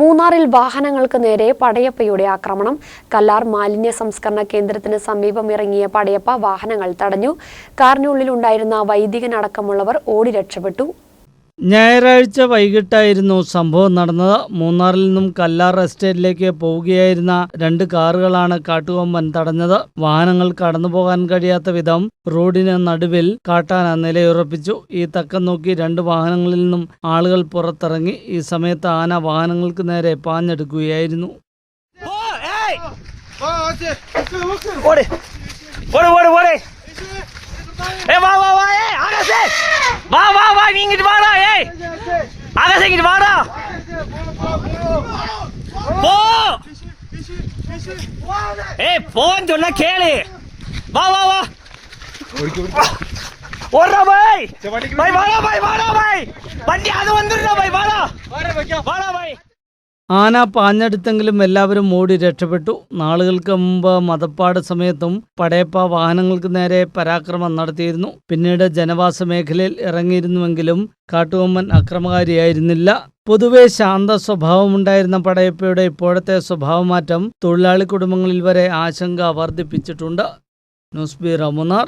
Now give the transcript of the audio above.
മൂന്നാറിൽ വാഹനങ്ങൾക്ക് നേരെ പടയപ്പയുടെ ആക്രമണം. കല്ലാർ മാലിന്യ സംസ്കരണ കേന്ദ്രത്തിന് സമീപം ഇറങ്ങിയ പടയപ്പ വാഹനങ്ങൾ തടഞ്ഞു. കാറിനുള്ളിലുണ്ടായിരുന്ന വൈദികനടക്കമുള്ളവർ ഓടി രക്ഷപ്പെട്ടു. ഞായറാഴ്ച വൈകിട്ടായിരുന്നു സംഭവം നടന്നത്. മൂന്നാറിൽ നിന്നും കല്ലാർ എസ്റ്റേറ്റിലേക്ക് പോവുകയായിരുന്ന രണ്ട് കാറുകളാണ് കാട്ടുകൊമ്പൻ തടഞ്ഞത്. വാഹനങ്ങൾ കടന്നു പോകാൻ കഴിയാത്ത വിധം റോഡിന് നടുവിൽ കാട്ടാന നിലയുറപ്പിച്ചു. ഈ തക്കം നോക്കി രണ്ട് വാഹനങ്ങളിൽ നിന്നും ആളുകൾ പുറത്തിറങ്ങി. ഈ സമയത്ത് ആന വാഹനങ്ങൾക്ക് നേരെ പാഞ്ഞെടുക്കുകയായിരുന്നു. ഓടി. ഓടി ഓടി ഓടി. ഏ വാ വാ വാ വാ വാ വാ നീ ഇങ്ങോട്ട് വാടാ ചൊല്ല കേൾ. വാ വാ വാ. ഓടാ ബൈ. ബൈ വാടാ ബൈ വാടാ ബൈ. വണ്ടി അത് വന്നിട്ടോ ബൈ വാടാ വാടാ ബൈ. ആന പാഞ്ഞെടുത്തെങ്കിലും എല്ലാവരും ഓടി രക്ഷപ്പെട്ടു. നാളുകൾക്ക് മുമ്പ് മതപ്പാട് സമയത്തും പടയപ്പ വാഹനങ്ങൾക്ക് നേരെ പരാക്രമം നടത്തിയിരുന്നു. പിന്നീട് ജനവാസ മേഖലയിൽ ഇറങ്ങിയിരുന്നുവെങ്കിലും കാട്ടുകൊമ്പൻ അക്രമകാരിയായിരുന്നില്ല. പൊതുവെ ശാന്ത സ്വഭാവമുണ്ടായിരുന്ന പടയപ്പയുടെ ഇപ്പോഴത്തെ സ്വഭാവമാറ്റം തൊഴിലാളി കുടുംബങ്ങളിൽ വരെ ആശങ്ക വർദ്ധിപ്പിച്ചിട്ടുണ്ട്. News bureau Munnar.